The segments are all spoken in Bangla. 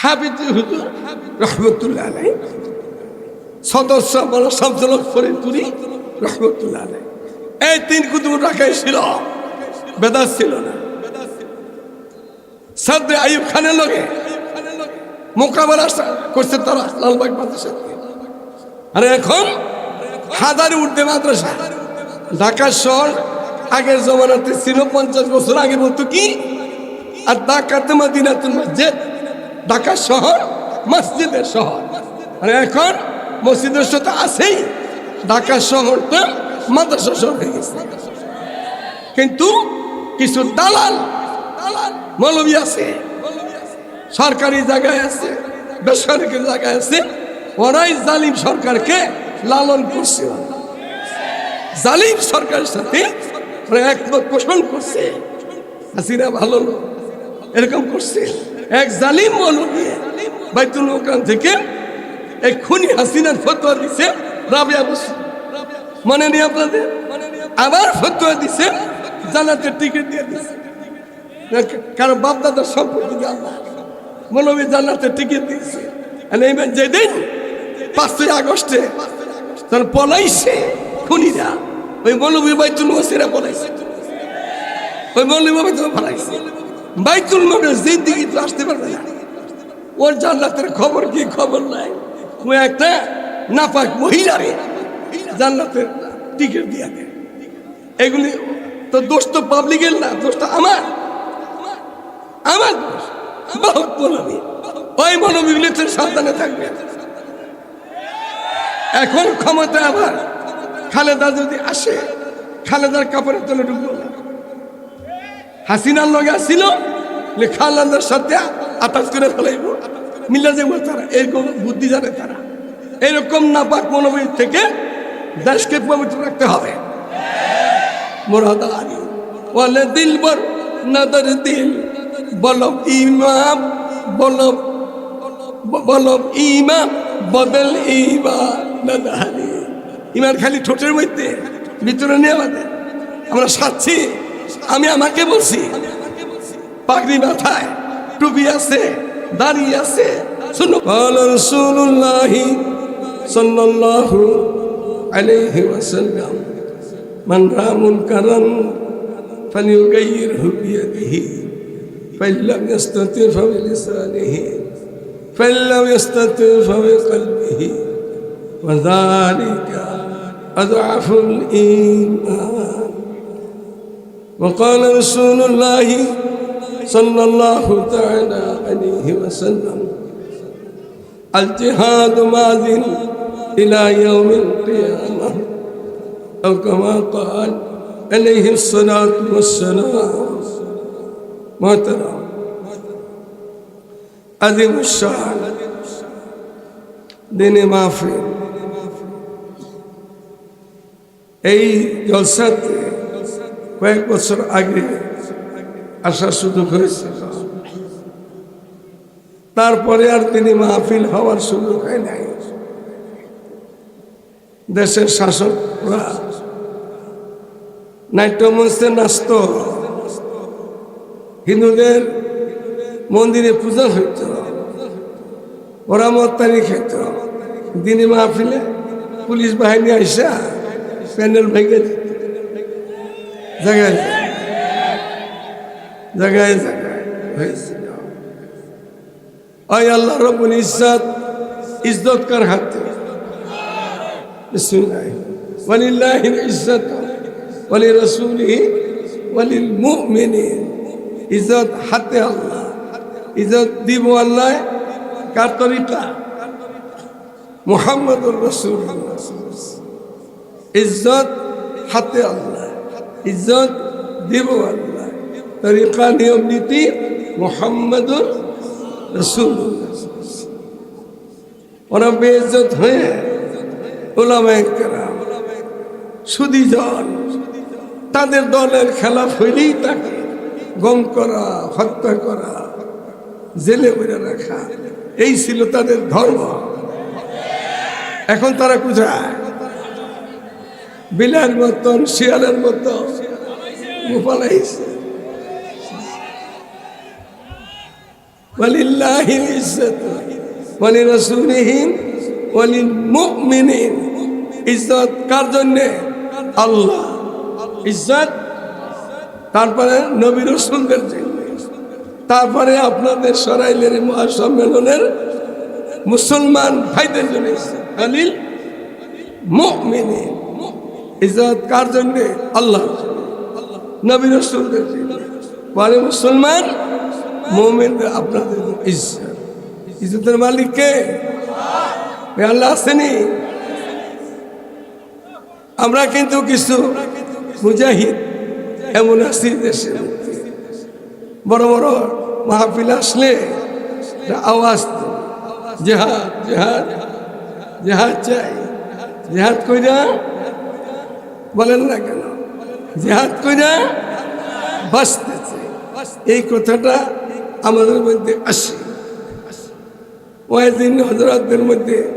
হাফিজ সদস্য এই তিন ছিল। বেদাস ছিল না। খানের মোকাবেলা করছে তারা লালবাগ মাদ্রাসা আর এখন হাজারে উঠতে মাদ্রাসা। ঢাকা শহর আগের জমানাতে ছিল পঞ্চাশ বছর আগে বলতো কি? আর ঢাকাতে মদিনাতুল মসজিদ। ঢাকা শহর, মসজিদের শহর। আর এখন মসজিদের সাথে আছেই। ঢাকা শহরটা মাদ্রাসা শহর হয়ে গেছে। কিন্তু কিছু দালাল দালাল মৌলবী আছে, সরকারি জায়গায় আছে, বেসরকারি জায়গায় আছে, ওরাই জালিম সরকারকে লালন করছে। জালিম সরকারের সাথে একমত পোষণ করছে। হাসিনা ভালো এরকম করছে। এক জালিম মৌলবী বাইতুল মোকাম থেকে এক খুনি হাসিনার ফতোয়া দিছে রাবিয়া বসু মনে নেই আপনাদের? আবার ফতোয়া দিছে জানাতে টিকিট দিয়ে দিছে। কারণ বাপদাদার সম্পত্তি আল্লাহ মৌলবী জান্নাতে টিকিট দিয়েছে। এইবার যেদিন পাঁচই আগস্টে তার পলাইছে খুনিরা, ওই মৌলবী বাইতুল মসিরা পলাইছে। ওই মৌলবী বাইতুল পলাইছে। বাইতুল মানুষ জিন্দিগি তো আসতে পারবে না। ওর জান্নাতের খবর কি খবর নাই? ও একটা নাপাক মহিলারে জান্নাতের টিকিট দিয়ে দেয়। এগুলি তো দোষ তো পাবলিকের না, দোষ তো আমার। আমার দোষ। বহুত মৌলবী। ওই মৌলবীগুলিতে সাবধানে থাকবে। এখন ক্ষমতা আবার খালেদা যদি আসে, খালেদার কাপড়ের তলে ঢুকলো না। হাসিনার লগে আসছিল খালেদার সাথে আতাস করে ফেলাইব। মিল্লা যাব তারা এরকম বুদ্ধি জানে তারা। এরকম নাপাক মনোবী থেকে দেশকে পবিত্র রাখতে হবে। মুরাদারি ওয়ালে দিলবর নদর দিল, বলব ইমাম, বলব বলব ইমাম, বদল ইমান নাদারি ইমান খালি ঠোঁটের মধ্যে, ভিতরে নিয়ে আমাদের আমরা সাচ্ছি আমি আমাকে বলছি পাগড়ি মাথায় টুপি আছে দাঁড়িয়ে আছে শুনো রসুল্লাহি সাল্লাল্লাহু আলাইহি ওয়াসাল্লাম من رأى منكرا فليغيره بيده فإن لم يستطع فبلسانه فإن لم يستطع فبقلبه وذلك أضعف الإيمان وقال رسول الله صلى الله تعالى عليه وسلم الجهاد ماض إلى يوم القيامة أو كما قال عليه الصلاة والسلام ما ترى عظيم الشعر দিনে মাহফিল এই জলসাতে কয়েক বছর আগে আসার সুযোগ হয়েছিল তারপরে আর তিনি মাহফিল হওয়ার সুযোগ হয় নাই। দেশের শাসকরা নাট্যমঞ্চে নাচত হিন্দুদের মন্দিরে পূজা হইত ওরা মত্তারি খেত দিনে মাহফিলে পুলিশ বাহিনী আইসা প্যান্ডেল ভেঙে দিত। জায়গায় জায়গায় জায়গায় হয়েছিল ওই আল্লাহ রবুল ইজ্জত ইজ্জত কার হাতে ওয়ালি রাসূলিহি ওয়ালিল মুমিনিন ইজ্জত হাতে আল্লাহ। ইজ্জত দিব আল্লাহ, কার তরিকা? মুহাম্মদুর রাসূলুল্লাহ। ইজ্জত হাতে আল্লাহ। ইজ্জত দিব আল্লাহ। তরিকা, নিয়ম, নীতি মোহাম্মদুর রসুল্লাহ ওরা বেইজ্জত হয়ে ওলামায় কেরাম সুদি তাদের দলের খেলা হইলেই তাকে গম করা, হত্যা করা, জেলে বইরে রাখা, এই ছিল তাদের ধর্ম। এখন তারা কোথায়? বিলার মতন শিয়ালের মতো পালাইছে ولله العزة ولرسوله وللمؤمنين ইজ্জত কার জন্যে আল্লাহ ইজ্জত তারপরে নবী রসুলদের জন্য তারপরে আপনাদের সরাইলের মহাসম্মেলনের মুসলমান ভাইদের জন্য ইজ্জত। খালিল মুমিনিন ইজ্জত কার জন্যে? আল্লাহ। নবী রসুলদের বলে, মুসলমান মোমেনদের আপনাদের ইজ্জত। ইজ্জতের মালিক কে? আল্লাহ আসেনি। আমরা কিন্তু কিছু মুজাহিদ, এমন আছি দেশে বড় বড় মাহফিল আসলে আওয়াজ জেহাদ জেহাদ জেহাদ চাই। জেহাদ কইরা বলেন না কেন? জেহাদ কইরা বাঁচতেছে। এই কথাটা আমাদের মধ্যে আসে। ওয়াইদিন হজরতদের মধ্যে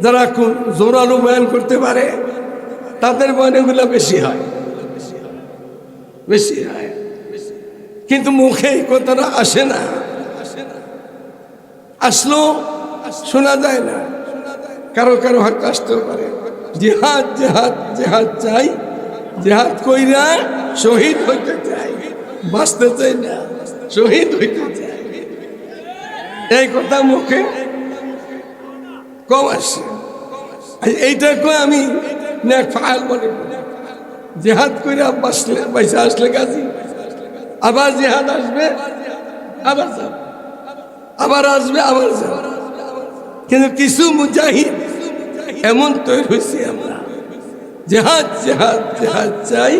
যারা খুব জোরালো বয়ান করতে পারে, তাদের বয়ানগুলো বেশি হয়। বেশি হয়। কিন্তু মুখে এই কথাটা আসে না। আসলো শোনা যায় না। কারও কারও হয়তো আসতেও পারে। জেহাদ জেহাদ জেহাদ চাই, জেহাদ কইরা শহীদ হইতে চাই। বাঁচতে চাই না, শহীদ হইতে চাই। এই কথা মুখে কম আসে। এইটাকে আমি করি। জেহাদ কইরা বাঁচলে পয়সা আসলে কাজী। আবার জেহাদ আসবে, আবার যাব। আবার আসবে, আবার যাব। কিন্তু কিছু মুজাহিদ এমন তৈরি হয়েছি আমরা। জেহাদ জেহাদ জেহাদ চাই,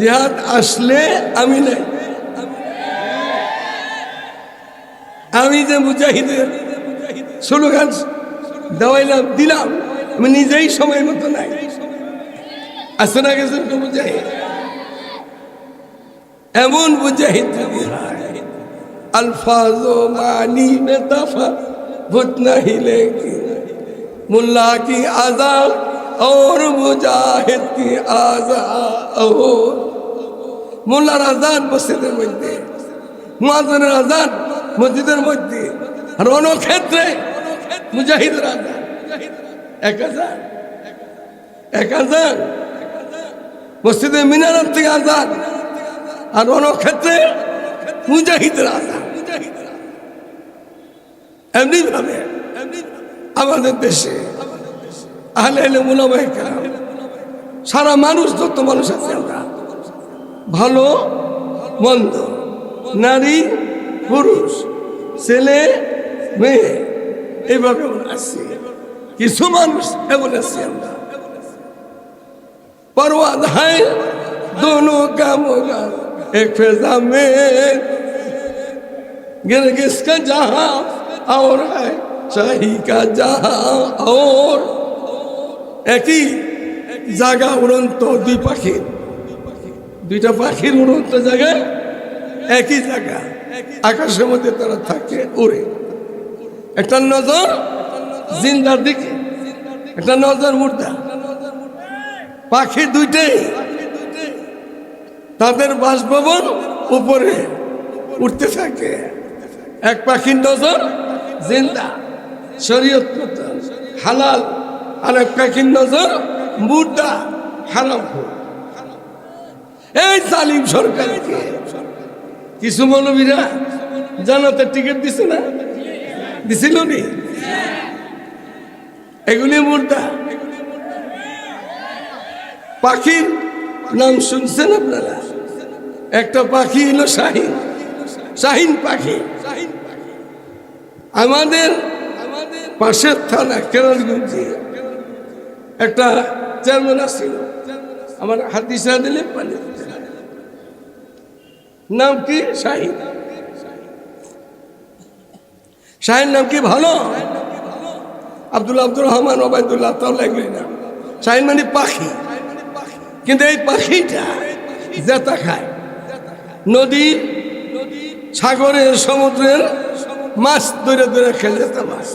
জেহাদ আসলে আমি নাই। আমি যে মুজাহিদের স্লোগান দেওয়াইলাম, দিলাম, আমি নিজেই সময় মতো নাই। আসে না গেছেন তো মুজাহিদ? এমন মুজাহিদ যদি হয়, আলফাজ মানি মেতাফা ভূত নাহিলে কি? मुल्ला की आजाद और मुजाहिद की आजाद और মোল্লার আজান মসজিদের মধ্যে মুয়াজনের আজান মসজিদের মধ্যে রণক্ষেত্রে মুজাহিদের আজান এক হাজার এক হাজার মসজিদের মিনারের থেকে আজান আর রণক্ষেত্রে মুজাহিদের আজান এমনি ভাবে আমাদের দেশে আহলে আহলে মুলামায়ে কেরাম সারা মানুষ যত মানুষ আছে আমরা ভালো মন্দ নারী পুরুষ ছেলে মেয়ে এইভাবে আমরা আছি কিছু মানুষ এমন আছি আমরা परवाद है दोनों का मोगा एक फिजा में गिरगिस का जहां और है চাই কা যাওর একই জায়গা উড়ন্ত দুই পাখির। দুইটা পাখির উড়ন্ত জায়গায় একই জায়গা। আকাশের মধ্যে তারা থাকে, উড়ে। একটা নজর জিন্দার দিকে, একটা নজর মুর্দা। পাখি দুইটাই তাদের বাসভবন উপরে উঠতে থাকে। এক পাখির নজর জিন্দা। শরীয়ত হালাল, আর এক পাখির নজর মুর্দা, হারাম এই তালিম সরকারকে কিছু মৌলবীরা জানাতে টিকিট দিছে না? দিছিল নি? এগুলি মুর্দা। পাখির নাম শুনছেন আপনারা? একটা পাখি হলো শাহিন। শাহিন পাখি। আমাদের পাশের থানা কেরালগঞ্জে একটা চেয়ারম্যান আসছিল। আমার হাতিসা দিলে পানি নাম কি? শাহিন। শাহিন নাম কি ভালো? আব্দুল আব্দুর রহমান, ওবায়দুল্লাহ তাহলে এগুলি না। শাহিন মানে পাখি। কিন্তু এই পাখিটা জেতা খায়। নদী, সাগরের, সমুদ্রের মাছ ধরে ধরে খেলে জেতা মাছ।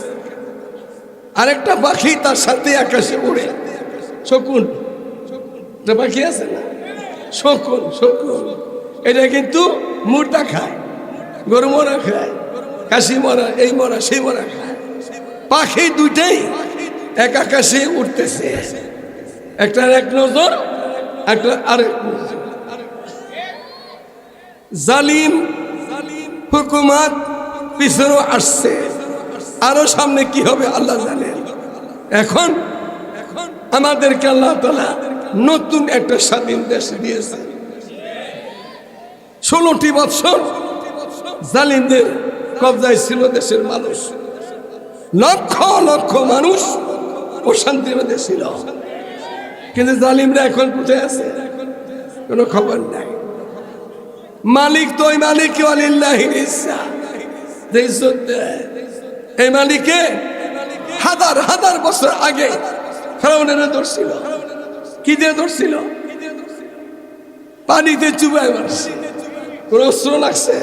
আরেকটা পাখি তার সাথে আকাশে উড়ে। শকুন। পাখি আছে না? শকুন শকুন। এটা কিন্তু মুরটা খায়, গরু মরা খায় কাশি মরা, এই মরা, সেই মরা খায়। পাখি দুইটাই এক আকাশে উঠতেছে একটার এক নজর একটা আরেক নজর। জালিম হুকুমাত পিছনে আসছে। আরও সামনে কি হবে আল্লাহ জানেন এখন আমাদেরকে আল্লাহ তালা নতুন একটা স্বাধীন দেশ দিয়েছে। ষোলোটি বৎসর জালিমদের কবজায় ছিল দেশের মানুষ। লক্ষ লক্ষ মানুষ অশান্তির মধ্যে ছিল। কিন্তু জালিমরা এখন কোথায় আছে? কোনো খবর নাই। মালিক তো ওই মালিক যে ইজ্জত দেয়। এই মালিকে হাজার হাজার বছর আগে ধরছিল। কি দিয়ে ধরছিল? পানিতে চুবাই মারছে। অস্ত্র লাগছে?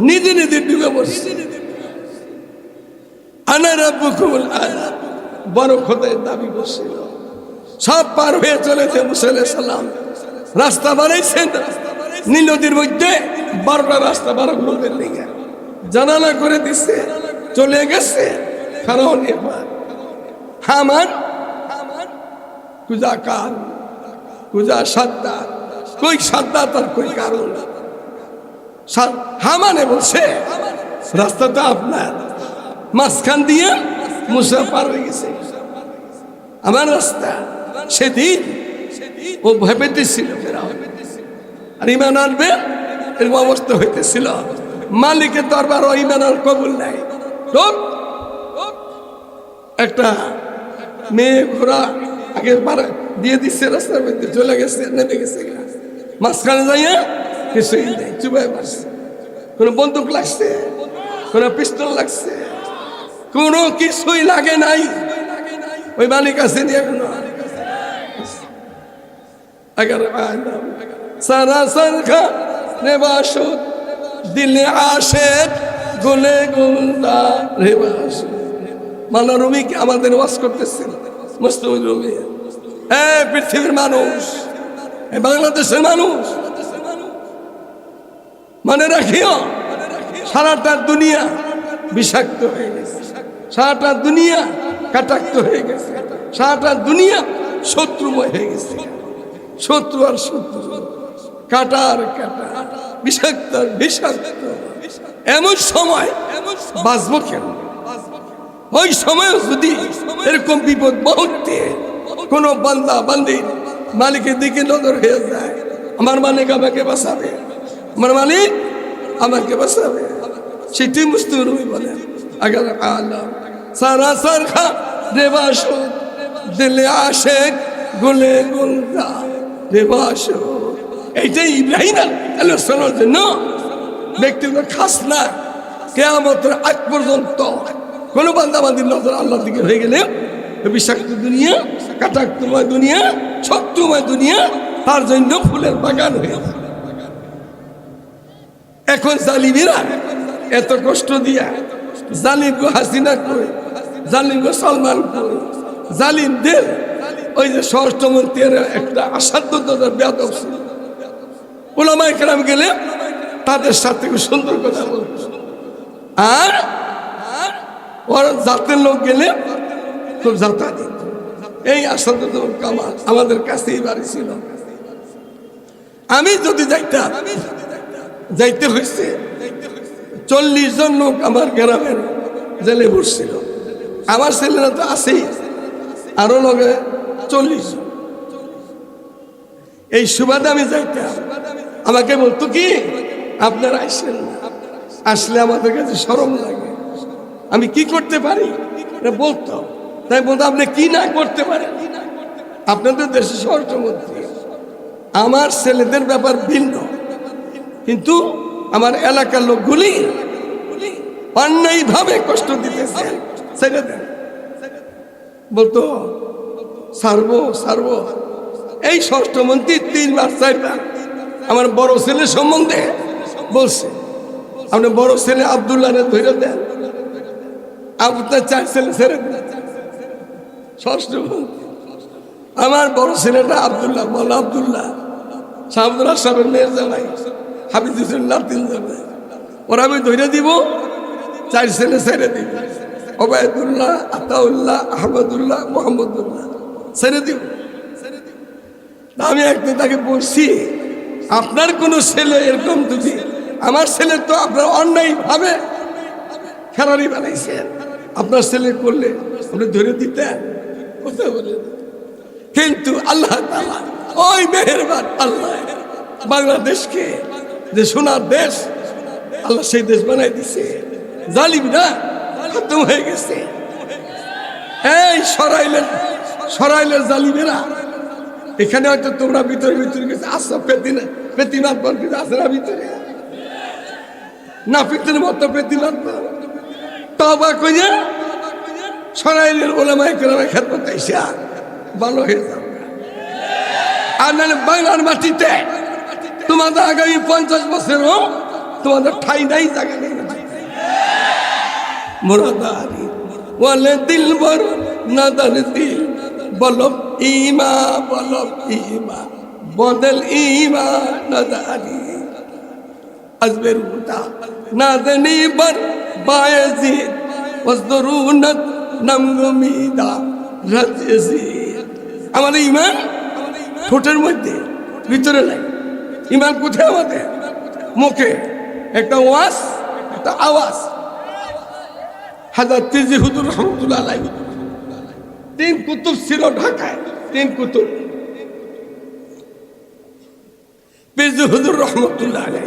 নিজে নিজে ডুবে পড়ছে আনার দাবি সব রাস্তা নীল নদীর মধ্যে রাস্তা বারো জানালা করে দিচ্ছে চলে গেছে। হামান কুজা কুজা কই সাদ্দাত আর কই কারণ? সা- হামানে বলছে রাস্তা তো আপনার। মাঝখান দিয়ে হয়ে গেছে। আমার রাস্তা। সেদিন ও ভেবেতেছিল আর ইমান আনবে এরকম অবস্থা হইতেছিল। মালিকের দরবার ও ইমান আর কবুল নাই। একটা মেয়ে ঘোড়া আগে দিয়ে দিচ্ছে রাস্তার মধ্যে চলে গেছে, নেমে গেছে মাঝখানে যাইয়া কিছুই নেই, চুপায় মারছে। কোনো বন্দুক লাগছে, কোনো পিস্তল লাগছে, কোনো কিছুই লাগে নাই। ওই মালিক আছে নি এখনও? সারা সার খা নেবাসুদ দিলে আসে। आশেক গুলে গুলদা রেবাসুদ রুমি কি আমাদের ওয়াজ করতেছেন? মুস্তফিজ রুমি এ পৃথিবীর মানুষ বাংলাদেশের মানুষ, মনে রাখিও, সারাটা দুনিয়া বিষাক্ত হয়ে গেছে। সারাটা দুনিয়া কাটাক্ত হয়ে গেছে। সারাটা দুনিয়া শত্রুময় হয়ে গেছে। শত্রু আর শত্রু, কাটা আর কাটা, বিষাক্ত আর বিষাক্ত। এমন সময় বাঁচবো কেন? ওই সময় যদি এরকম বিপদ মুহূর্তে কোন বান্দা বান্দি মালিকের দিকে নজর হয়ে যায়, আমার মালিক আমাকে বাঁচাবে, আমার মালিক আমাকে বাঁচাবে। সেটি মুস্তুরুমি বলে আগার আলম, সারা সার খা দেবাস দিলে আশেক, গুলে গুলদা দেবাস এইটাই ইব্রাহিম আলোচনার জন্য ব্যক্তিগত খাস না। কেয়ামতের আগ পর্যন্ত কোনো বান্দাবান্দির নজর আল্লাহর দিকে হয়ে গেলে বিষাক্ত দুনিয়া কাটাক্তময় দুনিয়া শত্রুময় দুনিয়া তার জন্য ফুলের বাগান হয়ে এখন জালিমেরা এত কষ্ট দিয়া জালিম গো হাসিনা কই, জালিম গো সালমান কই, জালিমদের ওই যে স্বরাষ্ট্রমন্ত্রীর একটা আসাধ্য বেদব ছিল। ওলামা গেলে তাদের সাথে সুন্দর কথা বলতো আর? ওর জাতের লোক গেলে খুব দিত। এই আসাদুল কামাল আমাদের কাছেই বাড়ি ছিল। আমি যদি যাইতাম যাইতে হয়েছে চল্লিশ জন লোক আমার গ্রামের জেলে বসছিল। আমার ছেলেরা তো আছেই, আরও লগে চল্লিশ জন। এই সুবাদে আমি যাইতাম আমাকে বলতো কি আপনারা আসেন না। আসলে আমাদের কাছে সরম লাগে। আমি কি করতে পারি? বলতো। তাই বলতো, আপনি কি না করতে পারেন? আপনাদের দেশের স্বরাষ্ট্রমন্ত্রী। আমার ছেলেদের ব্যাপার ভিন্ন। কিন্তু আমার এলাকার লোকগুলি অন্যায়ভাবে কষ্ট দিতেছে। ছেড়ে বলতো, সারবো সারবো। এই ষষ্ঠমন্ত্রী তিনবার, চারবার আমার বড় ছেলে সম্বন্ধে বলছে, আপনি বড় ছেলে আবদুল্লাহ ধরে দেন। আপনার চার ছেলে ছেড়ে ষষ্ঠমন্ত্রী আমার বড় ছেলেটা আবদুল্লাহ, বল আবদুল্লাহ। শাহাবুল্লাহ সাহেবের মেয়ের জামাই হুসেন নাতিন জামাই। ওরা আমি ধরে দিব, চার ছেলে ছেড়ে দিব। ওবায়দুল্লাহ, আতাউল্লাহ, আহমদুল্লাহ, মোহাম্মদুল্লাহ, ছেড়ে দিব। আমি একদিন তাকে বলছি, আপনার কোনো ছেলে এরকম যদি আমার ছেলে তো আপনার অন্যায় ভাবে খেলারি বানাইছেন। আপনার ছেলে করলে আপনি ধরে দিতেন। কথা বলেন কিন্তু আল্লাহ ওই মেহেরবান আল্লাহ বাংলাদেশকে, যে সোনার দেশ, আল্লাহ সেই দেশ বানাই দিছে। জালিম না, খতম হয়ে গেছে। এই সরাইলের সরাইলের জালিমেরা। এখানে হয়তো তোমরা ভিতরে ভিতরে গেছে আসা পেতিনা পেতিনাথ বলতে আছে না ভিতরে? না পিতের মতো পেতিনাথ তবা কইয়া সরাইলের ওলামায় কেরামে খেদমত আইসা, ভালো হয়ে যাও আর নাহলে বাংলার মাটিতে তোমাদের আগামী পঞ্চাশ বছরও তোমাদের ঠাই নাই, জায়গা নেই। মুরাদারি বলে দিল বর নাদার দিল, বলব ইমা বলব ইমা, বদল ইমা, নাদারি। আজবের উতা নাদনি বর বায়জিদ ওয়াজদরুনাত নামগুমিদা রাজজিদ আমাদের ইমান ঠোঁটের মধ্যে, ভিতরে নাই। ইমান কোথায় আমাদের? মুখে। একটা ওয়াজ, একটা আওয়াজ। হাজার তিরজি হুজুর রহমতুল্লাহ আলাই তিন কুতুব ছিল ঢাকায়, তিন কুতুব। পিরজি হুজুর রহমতুল্লাহ আলাই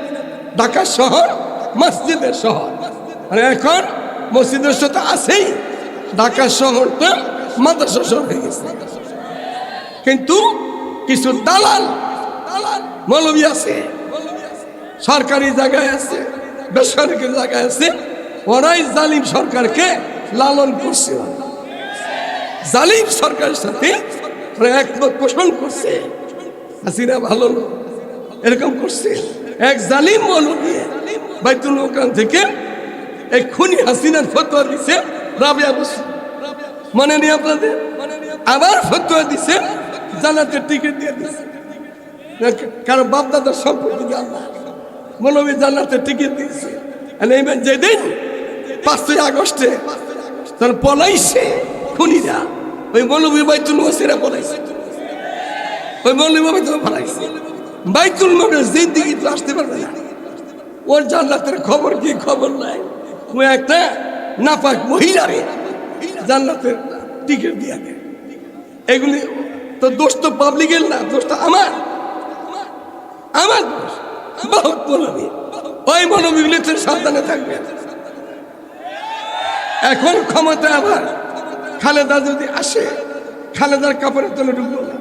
ঢাকা শহর, মসজিদের শহর। আর এখন মসজিদের সাথে আছেই। ঢাকা শহরটা মাদ্রাসা শহর হয়ে গেছে। কিন্তু কিছু দালাল মৌলবী আছে, সরকারি জায়গায় আছে, বেসরকারি জায়গায় আছে, ওরাই জালিম সরকারকে লালন করছে। জালিম সরকারের সাথে একমত পোষণ করছে। হাসিনা ভালো এরকম করছে। এক জালিম মৌলবী বাইতুল মোকাম থেকে এই খুনি হাসিনার ফতোয়া দিছে রাবিয়া বসু মনে নেই আপনাদের? আবার ফতোয়া দিছে জানাতে টিকিট দিয়ে দিছে। কারণ বাপ দাদার সম্পত্তি আল্লাহ মৌলবী জান্নাতে টিকিট দিয়েছে। এইবার যেদিন পাঁচই আগস্টে তার পলাইছে খুনিরা, ওই মৌলবী বাইতুল মসিরা পলাইছে। ওই মৌলবী বাইতুল পলাইছে। বাইতুল মনের জিন্দিগি তো আসতে পারবে না। ওর জান্নাতের খবর কি, খবর নাই। ও একটা নাপাক মহিলারে জান্নাতের টিকিট দিয়ে এগুলি তো দোষ তো পাবলিকের না, দোষ তো আমার। আমার দোষ। বহুত মৌলবী। ওই মনোবিগুলিতে সাবধানে থাকবে। এখন ক্ষমতা আবার খালেদা যদি আসে, খালেদার কাপড়ের তলে ঢুকলো না।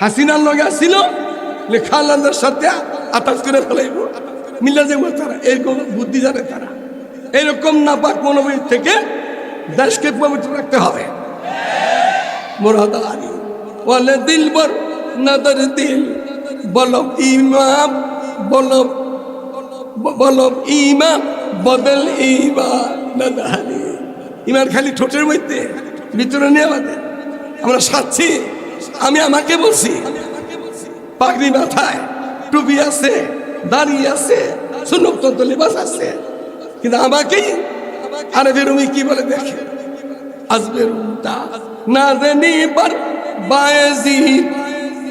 হাসিনার লগে আসছিল খালেদার সাথে আটাচ করে ফেলাইব। মিলা যাব তারা, এরকম বুদ্ধি জানে তারা। এরকম নাপাক মনোবীর থেকে দেশকে পবিত্র রাখতে হবে। মোরাদারি বলে দিল বর নদর দিল, বলব ইমাম, বলব বলব ইমাম, বদল ইমা নদারি ইমান খালি ঠোঁটের মধ্যে, ভিতরে নিয়ে আমাদের। আমরা সাচ্ছি আমি আমাকে বলছি, পাগড়ি মাথায় টুপি আছে, দাড়ি আছে সুনক তন্ত লিবাস আছে। কিন্তু আমাকেই আরে বেরুমি কি বলে দেখে? উল্টা না জানি পর বায়েজিদ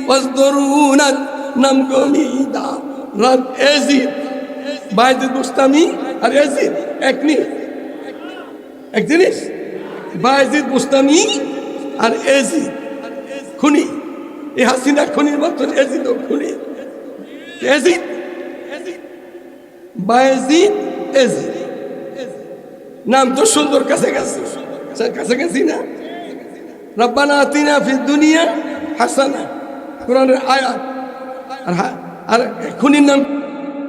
ওয়াজদরুনাত নাম গমিদা রাত এজিদ বায়েজিদ বুস্তামি আর এজিদ, এক নি এক জিনিস? বায়েজিদ বুস্তামি আর এজিদ। খুনি। এই হাসিনা খুনির মতন এজিদ খুনি। এজিদ? বায়েজিদ এজিদ। নাম তো সুন্দর কাছে গেছে কাছাকাছি না? রব্বানা আতিনা ফি দুনিয়া হাসানা। কোরআনের আয়াত। আর আর খুনির নাম